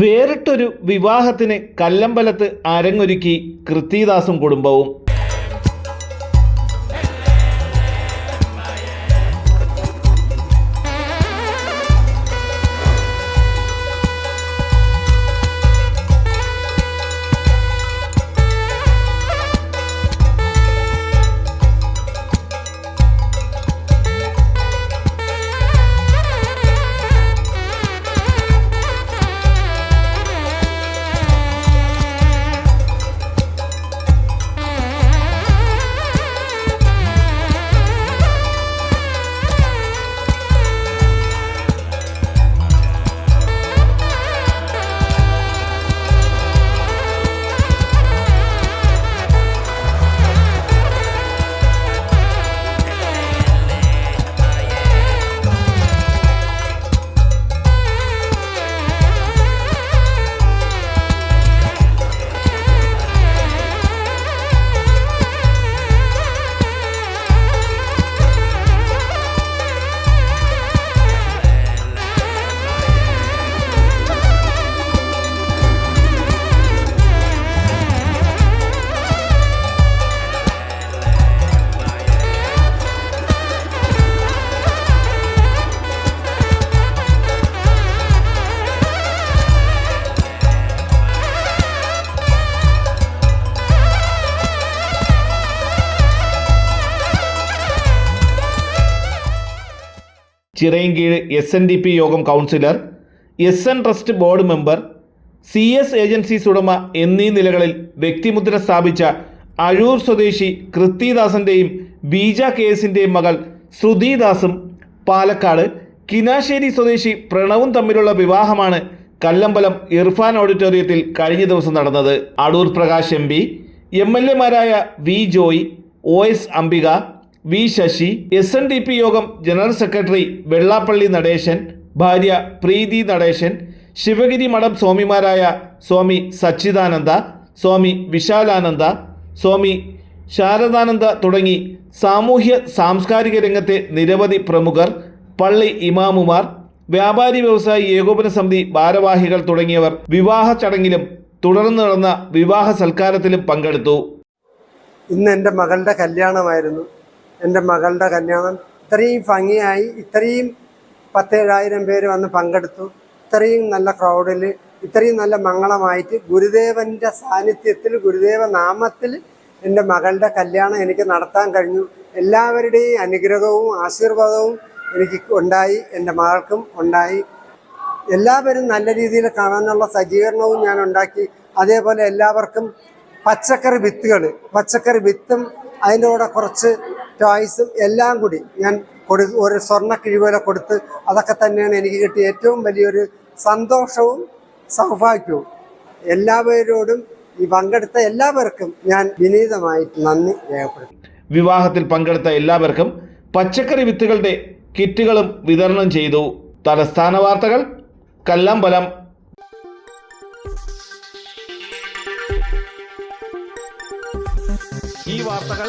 വേറിട്ടൊരു വിവാഹത്തിന് കല്ലമ്പലത്ത് അരങ്ങൊരുക്കി കൃത്തിദാസും കുടുംബവും. Chirayinkeezh S N D P യോഗം councillor S N trust board member C S agencies ഉടമ എന്നീ നിലകളിൽ വ്യക്തിമുദ്ര സ്ഥാപിച്ച അഴൂർ സ്വദേശി കൃത്തിദാസന്റെയും ബീജ കേസിന്റെയും മകൾ ശ്രുതിദാസും പാലക്കാട് കിനാശ്ശേരി സ്വദേശി പ്രണവും തമ്മിലുള്ള വിവാഹമാണ് കല്ലമ്പലം ഇർഫാൻ ഓഡിറ്റോറിയത്തിൽ കഴിഞ്ഞ ദിവസം നടന്നത്. Adoor Prakash M P M L എമാരായ V Joy O S Ambika V Sasi S N D P യോഗം ജനറൽ സെക്രട്ടറി വെള്ളാപ്പള്ളി നടേശൻ ഭാര്യ പ്രീതി നടേശൻ ശിവഗിരി മഠം സ്വാമിമാരായ സ്വാമി സച്ചിദാനന്ദ സ്വാമി വിശാലാനന്ദ സ്വാമി ശാരദാനന്ദ തുടങ്ങി സാമൂഹ്യ സാംസ്കാരിക രംഗത്തെ നിരവധി പ്രമുഖർ പള്ളി ഇമാമുമാർ വ്യാപാരി വ്യവസായി ഏകോപന സമിതി ഭാരവാഹികൾ തുടങ്ങിയവർ വിവാഹ ചടങ്ങിലും തുടർന്ന് നടന്ന വിവാഹ സൽക്കാരത്തിലും പങ്കെടുത്തു. ഇന്ന് എന്റെ മകളുടെ കല്യാണമായിരുന്നു. എന്റെ മകളുടെ കല്യാണം ഇത്രയും ഭംഗിയായി ഇത്രയും പത്തേഴായിരം പേര് വന്ന് പങ്കെടുത്തു. ഇത്രയും നല്ല ക്രൗഡിൽ ഇത്രയും നല്ല മംഗളമായിട്ട് ഗുരുദേവന്റെ സാന്നിധ്യത്തിൽ ഗുരുദേവ നാമത്തിൽ എന്റെ മകളുടെ കല്യാണം എനിക്ക് നടത്താൻ കഴിഞ്ഞു. എല്ലാവരുടെയും അനുഗ്രഹവും ആശീർവാദവും എനിക്ക് ഉണ്ടായി എന്റെ മകൾക്കും ഉണ്ടായി. എല്ലാവരും നല്ല രീതിയിൽ കാണാനുള്ള സജ്ജീകരണവും ഞാൻ ഉണ്ടാക്കി. അതേപോലെ എല്ലാവർക്കും പച്ചക്കറി വിത്തുകൾ പച്ചക്കറി വിത്തും അതിന്റെ കൂടെ കുറച്ച് ടോയ്സും എല്ലാം കൂടി ഞാൻ കൊടു ഒരു സ്വർണ കിഴിപോലെ കൊടുത്ത് അതൊക്കെ തന്നെയാണ് എനിക്ക് കിട്ടിയ ഏറ്റവും വലിയൊരു സന്തോഷവും സൗഭാഗ്യവും. എല്ലാവരോടും ഈ പങ്കെടുത്ത എല്ലാവർക്കും ഞാൻ വിനീതമായിട്ട് നന്ദി രേഖപ്പെടുത്തുന്നു. വിവാഹത്തിൽ പങ്കെടുത്ത എല്ലാവർക്കും പച്ചക്കറി വിത്തുകളുടെ കിറ്റുകളും വിതരണം ചെയ്തു. തലസ്ഥാന വാർത്തകൾ കല്ലമ്പലം. ഈ വാർത്തകൾ